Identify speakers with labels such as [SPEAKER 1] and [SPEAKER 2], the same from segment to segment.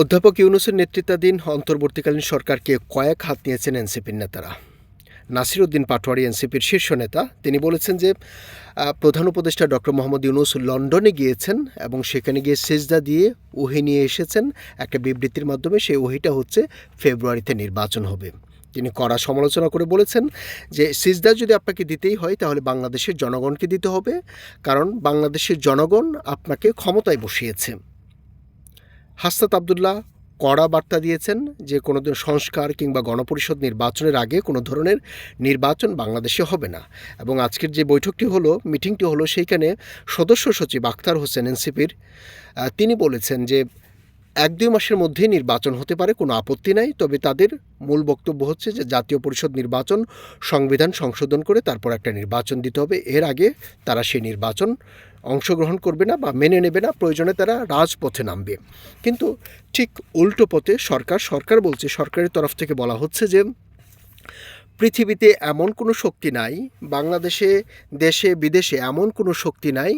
[SPEAKER 1] অধ্যাপক ইউনুসের নেতৃত্বাধীন অন্তর্বর্তীকালীন সরকারকে কয়েক হাত নিয়েছেন এনসিপির নেতারা। নাসির উদ্দিন পাটোয়ারি, এনসিপির শীর্ষ নেতা, তিনি বলেছেন যে প্রধান উপদেষ্টা ডক্টর মোহাম্মদ ইউনুস লন্ডনে গিয়েছেন এবং সেখানে গিয়ে সেজদা দিয়ে ওহি নিয়ে এসেছেন। একটা বিবৃতির মাধ্যমে সেই ওহিটা হচ্ছে ফেব্রুয়ারিতে নির্বাচন হবে। তিনি কড়া সমালোচনা করে বলেছেন যে, সিজদা যদি আপনাকে দিতেই হয়, তাহলে বাংলাদেশের জনগণকে দিতে হবে। কারণ বাংলাদেশের জনগণ আপনাকে ক্ষমতায় বসিয়েছে। হাসনাত আবদুল্লাহ কড়া বার্তা দিয়েছেন যে কোনো সংস্কার কিংবা গণপরিষদ নির্বাচনের আগে কোনো ধরনের নির্বাচন বাংলাদেশে হবে না। এবং আজকের যে বৈঠকটি হলো, মিটিংটি হলো, সেইখানে সদস্য সচিব আখতার হোসেন এনসিপির তিনি বলেছেন যে এক দুই মাসের মধ্যেই নির্বাচন হতে পারে, কোনো আপত্তি নাই। তবে তাদের মূল বক্তব্য হচ্ছে যে জাতীয় পরিষদ নির্বাচন সংবিধান সংশোধন করে তারপর একটা নির্বাচন দিতে হবে। এর আগে তারা সেই নির্বাচন অংশগ্রহণ করবে না বা মেনে নেবে না, প্রয়োজনে তারা রাজপথে নামবে। কিন্তু ঠিক উল্টো পথে সরকার সরকার বলছে, সরকারের তরফ থেকে বলা হচ্ছে যে, পৃথিবীতে এমন কোনো শক্তি নাই, বাংলাদেশে, দেশে, বিদেশে এমন কোনো শক্তি নাই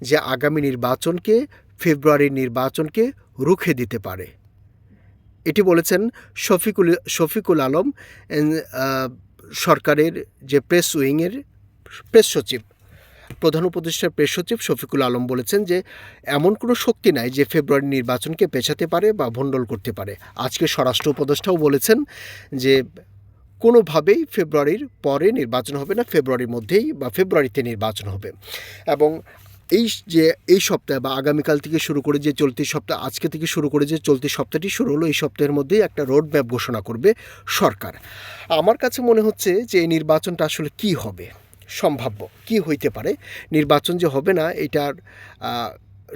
[SPEAKER 1] যে আগামী নির্বাচনকে ফেব্রুয়ারির নির্বাচনকে রুখে দিতে পারে। এটি বলেছেন শফিকুল শফিকুল আলম সরকারের যে প্রেস উইংয়ের প্রেস সচিব। প্রধান উপদেষ্টার প্রেস সচিব শফিকুল আলম বলেছেন যে, এমন কোনো শক্তি নাই যে ফেব্রুয়ারি নির্বাচনকে পেছাতে পারে বা ভণ্ডল করতে পারে। আজকে স্বরাষ্ট্র উপদেষ্টাও বলেছেন যে, কোনোভাবেই ফেব্রুয়ারির পরে নির্বাচন হবে না, ফেব্রুয়ারির মধ্যেই বা ফেব্রুয়ারিতে নির্বাচন হবে। এবং এই যে, এই সপ্তাহে বা আগামীকাল থেকে শুরু করে যে চলতি সপ্তাহ, আজকে থেকে শুরু করে যে চলতি সপ্তাহটি শুরু হলো, এই সপ্তাহের মধ্যেই একটা রোড ম্যাপ ঘোষণা করবে সরকার। আমার কাছে মনে হচ্ছে যে, এই নির্বাচনটা আসলে কি হবে? সম্ভাব্য। কি হইতে পারে? নির্বাচন যে হবে না, এটার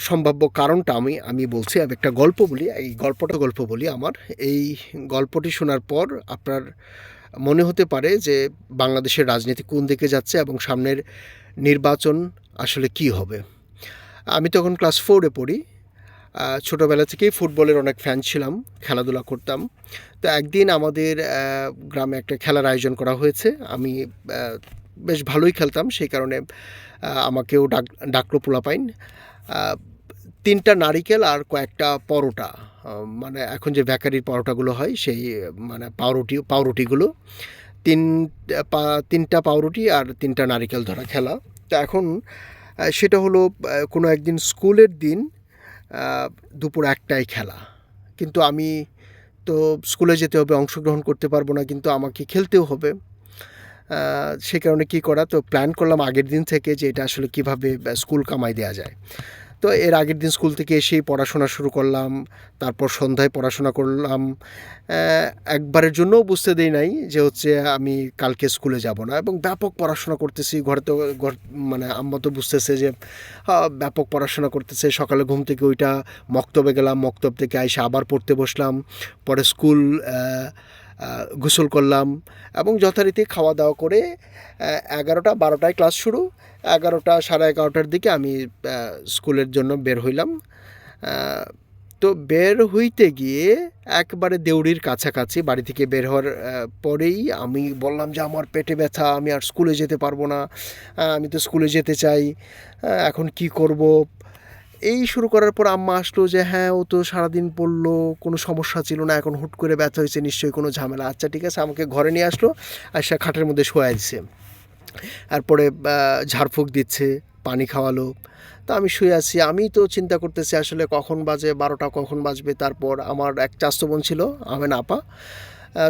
[SPEAKER 1] সম্ভাব্য কারণটা আমি আমি বলছি, আমি একটা গল্প বলি, এই গল্পটা গল্প বলি আমার। এই গল্পটি শোনার পর আপনার মনে হতে পারে যে বাংলাদেশের রাজনীতি কোন দিকে যাচ্ছে এবং সামনের নির্বাচন আসলে কি হবে। আমি তখন ক্লাস ফোরে পড়ি। ছোটোবেলা থেকেই ফুটবলের অনেক ফ্যান ছিলাম, খেলাধুলা করতাম। তো একদিন আমাদের গ্রামে একটা খেলার আয়োজন করা হয়েছে। আমি বেশ ভালোই খেলতাম, সেই কারণে আমাকেও ডাক, ডাকলো পোলাপাইন। তিনটা নারিকেল আর কয়েকটা পরোটা মানে এখন যে বেকারির পরোটাগুলো হয়, সেই মানে পাউরুটি, পাউরুটিগুলো। তিন তিনটা পাউরুটি আর তিনটা নারিকেল ধরা খেলা। তো এখন সেটা হলো কোনো একদিন স্কুলের দিন দুপুর একটায় খেলা। কিন্তু আমি তো স্কুলে যেতে হবে, অংশগ্রহণ করতে পারব না, কিন্তু আমাকে খেলতেও হবে। সে কারণে কী করা? তো প্ল্যান করলাম আগের দিন থেকে যে এটা আসলে কীভাবে স্কুল কামাই দেওয়া যায়। তো এর আগের দিন স্কুল থেকে এসেই পড়াশোনা শুরু করলাম, তারপর সন্ধ্যায় পড়াশোনা করলাম। একবারের জন্যও বুঝতে দেই নাই যে হচ্ছে আমি কালকে স্কুলে যাব না। এবং ব্যাপক পড়াশোনা করতেছি, ঘরে তো, ঘর মানে আম্মা তো বুঝতেছে যে ব্যাপক পড়াশোনা করতেছে। সকালে ঘুম থেকে ওইটা মক্তবে গেলাম, মক্তব থেকে এসে আবার পড়তে বসলাম। পরে স্কুল গোসল করলাম এবং যথারীতি খাওয়া দাওয়া করে এগারোটা, বারোটায় ক্লাস শুরু। এগারোটা সাড়ে এগারোটার দিকে আমি স্কুলের জন্য বের হইলাম। তো বের হইতে গিয়ে একবারে দেউড়ির কাছাকাছি বাড়ি থেকে বের হওয়ার পরেই আমি বললাম যে আমার পেটে ব্যথা, আমি আর স্কুলে যেতে পারব না। আমি তো স্কুলে যেতে চাই। এখন কি করব? এই শুরু করার পর আম্মা আসলো যে হ্যাঁ ও তো সারাদিন পড়ল, কোনো সমস্যা ছিল না, এখন হুট করে ব্যথা হয়েছে, নিশ্চয়ই কোনো ঝামেলা। আচ্ছা ঠিক আছে। আমাকে ঘরে নিয়ে আসলো আর সে খাটের মধ্যে শোয়া দিছে। তারপরে ঝাড়ফুঁক দিচ্ছে, পানি খাওয়ালো। তো আমি শুয়ে আছি। আমি তো চিন্তা করতেছি আসলে কখন বাজে, বারোটা কখন বাজবে? তারপর আমার এক চাস্তো বোন ছিল, আমেন আপা।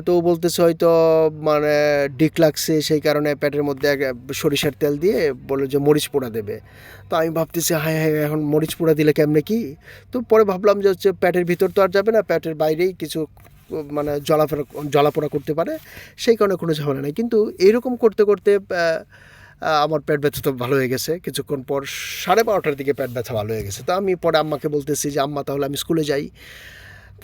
[SPEAKER 1] তো বলতেছে হয়তো মানে ডিক লাগছে সেই কারণে পেটের মধ্যে সরিষার তেল দিয়ে বলে যে মরিচ পোড়া দেবে। তো আমি ভাবতেছি, হায় হায়, এখন মরিচ পোড়া দিলে কেমনে কি? তো পরে ভাবলাম যে হচ্ছে পেটের ভিতর তো আর যাবে না, পেটের বাইরেই কিছু মানে জলাফেরা, জলাপোড়া করতে পারে, সেই কারণে কোনো ঝামেলা নেই। কিন্তু এরকম করতে করতে আমার পেট ব্যথা তো ভালো হয়ে গেছে। কিছুক্ষণ পর সাড়ে বারোটার দিকে পেট ব্যথা ভালো হয়ে গেছে। তো আমি পরে আম্মাকে বলতেছি যে, আম্মা, তাহলে আমি স্কুলে যাই।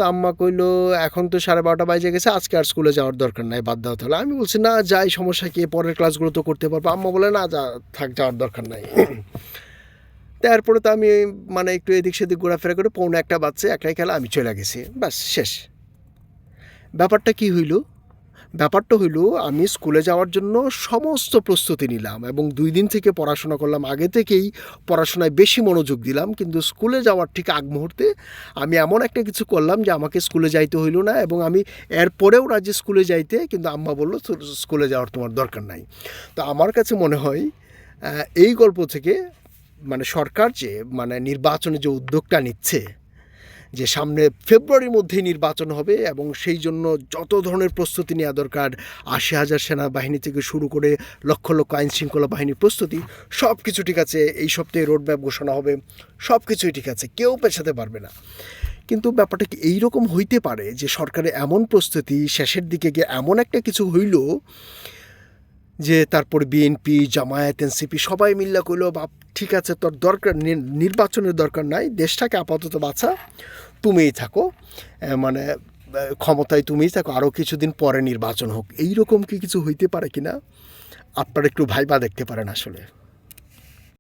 [SPEAKER 1] তো আম্মা কইলো, এখন তো সাড়ে বারোটা বাজে গেছে, আজকে আর স্কুলে যাওয়ার দরকার নাই। বাদ দাও তাহলে। আমি বলছি, না, যাই, সমস্যা কি, পরের ক্লাসগুলো তো করতে পারব। আম্মা বলে, না, যা, থাক, যাওয়ার দরকার নাই। তারপরে তো আমি মানে একটু এদিক সেদিক ঘোরাফেরা করে, পৌনে একটা বাচ্চা একটাই খেলা, আমি চলে গেছি। ব্যাস, শেষ। ব্যাপারটা কি হইল? ব্যাপারটা হইল, আমি স্কুলে যাওয়ার জন্য সমস্ত প্রস্তুতি নিলাম এবং দুই দিন থেকে পড়াশোনা করলাম। আগে থেকেই পড়াশোনায় বেশি মনোযোগ দিলাম, কিন্তু স্কুলে যাওয়ার ঠিক আগ মুহূর্তে আমি এমন একটা কিছু করলাম যে আমাকে স্কুলে যাইতে হইল না এবং আমি এরপরেও রাজি স্কুলে যাইতে, কিন্তু আম্মা বলল, "তোর স্কুলে যাওয়ার তোমার দরকার নাই। তো আমার কাছে মনে হয় এই গল্প থেকে মানে সরকার যে মানে নির্বাচনে যে উদ্যোগটা নিচ্ছে যে সামনে ফেব্রুয়ারির মধ্যেই নির্বাচন হবে এবং সেই জন্য যত ধরনের প্রস্তুতি নেওয়া দরকার, আশি হাজার সেনাবাহিনী থেকে শুরু করে লক্ষ লক্ষ আইন শৃঙ্খলা বাহিনীর প্রস্তুতি সব কিছু ঠিক আছে, এই সপ্তাহে রোড ম্যাপ ঘোষণা হবে সব কিছুই ঠিক আছে, কেউ পেছাতে পারবে না। কিন্তু ব্যাপারটা কি এইরকম হইতে পারে যে সরকারের এমন প্রস্তুতি, শেষের দিকে গিয়ে এমন একটা কিছু হইল যে তারপর বিএনপি জামায়াত এনসিপি সবাই মিল্লা করল বাপ, ঠিক আছে, তোর দরকার নির্বাচনের দরকার নাই, দেশটাকে আপাতত বাছা, তুমিই থাকো। মানে ক্ষমতায় তুমিই থাকো আরও কিছুদিন পরে নির্বাচন হোক। এইরকম কি কিছু হইতে পারে কি না আপনারা একটু ভাইবা দেখতে পারেন আসলে।